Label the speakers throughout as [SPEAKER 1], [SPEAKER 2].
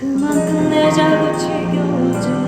[SPEAKER 1] 그만큼 내 자고 지겨워져.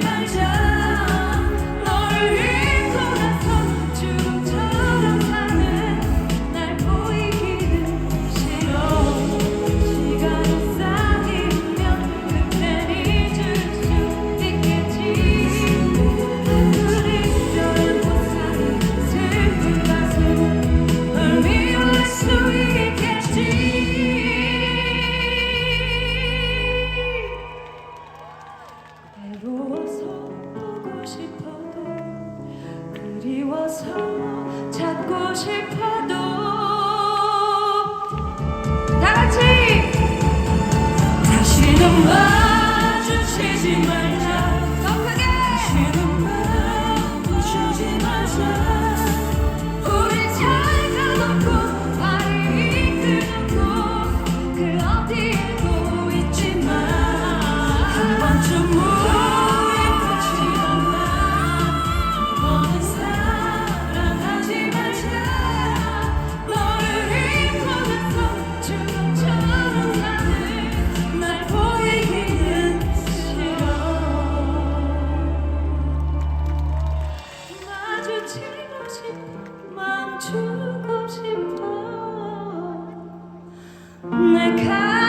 [SPEAKER 1] 陪伴着。 다같이! 다시는 마주치지 마. Neka